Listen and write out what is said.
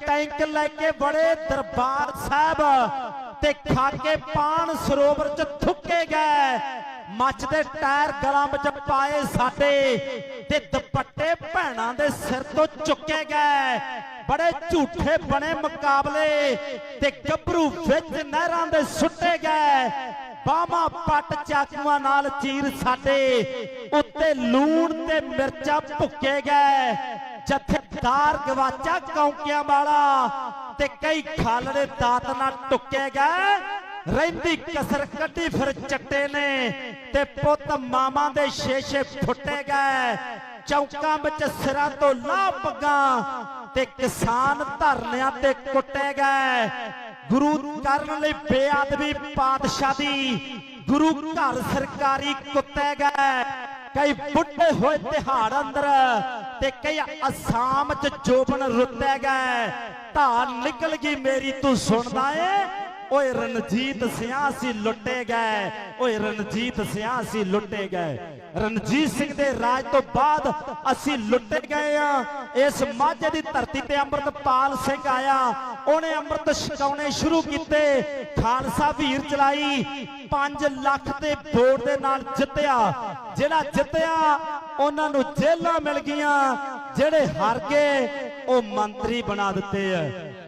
Tank ਲੈ ਕੇ ਬੜੇ ਦਰਬਾਰ ਸਾਹਿਬ ਤੇ ਖਾ ਪਾਣ ਸਰੋਵਰ ਚ ਥੁੱਕੇ ਗਏ। ਮੱਚਦੇ ਟਾਇਰ ਗਲਾਂ ਵਿੱਚ ਪਾਏ ਸਾਡੇ ਤੇ ਦੁਪੱਟੇ ਭੈਣਾਂ ਦੇ ਸਿਰ ਤੋਂ ਚੁੱਕੇ ਗਏ। ਬੜੇ ਝੂਠੇ ਬਣੇ ਮੁਕਾਬਲੇ ਤੇ ਗੱਭਰੂ ਵਿੱਚ ਨਹਿਰਾਂ ਦੇ ਸੁੱਟੇ ਗਏ। ਬਾਹਾਂ ਪੱਟ ਚਾਕੂਆਂ ਨਾਲ ਚੀਰ ਸਾਡੇ। ਉੱਤੇ ਲੂਣ ਤੇ ਮਿਰਚਾਂ ਭੁੱਕੇ ਗਏ। ਜਥੇਦਾਰ ਗਵਾਚਾ ਕੌਂਕਿਆਂ ਵਾਲਾ ਤੇ ਕਈ ਖਾਲੜੇ ਦਾਤ ਨਾਲ ਟੁੱਕੇ ਗਏ। ਰਹਿੰਦੀ ਕਸਰ ਕੱਢੀ ਫਿਰ ਚੱਟੇ ਨੇ ਤੇ ਪੁੱਤ ਮਾਮਾ ਦੇ ਸ਼ੇਸ਼ੇ ਫੁੱਟੇ ਗਏ। ਚੌਕਾਂ ਵਿੱਚ ਸਿਰਾਂ ਤੋਂ ਲਾਹ ਪੱਗਾਂ ਤੇ ਕਿਸਾਨ ਧਰਨਿਆਂ ਤੇ ਕੁੱਟੇ ਗਏ ਗੁਰੂ ਕਰਨ ਲਈ ਬੇਅਦਬੀ ਪਾਤਸ਼ਾਹ ਦੀ ਗੁਰੂ ਘਰ ਸਰਕਾਰੀ ਕੁੱਤੇ ਗਏ ਕਈ ਬੁੱਢੇ ਹੋਏ ਤਿਹਾੜ ਅੰਦਰ ਤੇ ਕਈ ਅਸਾਮ ਚ ਜੋਬਨ ਰੁੱਤੇ ਗਏ ਧਾਰ ਨਿਕਲ ਗਈ ਮੇਰੀ, ਤੂੰ ਸੁਣਦਾ ਏ? ਓਏ ਰਣਜੀਤ ਸਿਆਂ ਲੁੱਟੇ ਗਏ, ਓਏ ਰਣਜੀਤ ਸਿਆਂ ਸੀ ਲੁੱਟੇ ਗਏ। ਰਣਜੀਤ ਸਿੰਘ ਦੇ ਰਾਜ ਤੋਂ ਬਾਅਦ ਅਸੀਂ ਲੁੱਟੇ ਗਏ ਆ। ਇਸ ਮਾਝੇ ਦੀ ਧਰਤੀ ਤੇ ਅੰਮ੍ਰਿਤਪਾਲ ਸਿੰਘ ਆਇਆ। ਉਹਨੇ ਅੰਮ੍ਰਿਤ ਛਕਾਉਣੇ ਸ਼ੁਰੂ ਕੀਤੇ। ਖਾਲਸਾ ਵੀਰ ਚਲਾਈ। 5 ਲੱਖ ਦੇ ਵੋਟ ਦੇ ਨਾਲ ਜਿੱਤਿਆ। ਜਿਹੜਾ ਜਿੱਤਿਆ, ਉਹਨਾਂ ਨੂੰ ਜੇਲਾਂ ਮਿਲ ਗਈਆਂ। ਜਿਹੜੇ ਹਾਰ ਗਏ, ਉਹ ਮੰਤਰੀ ਬਣਾ ਦਿੱਤੇ ਆ।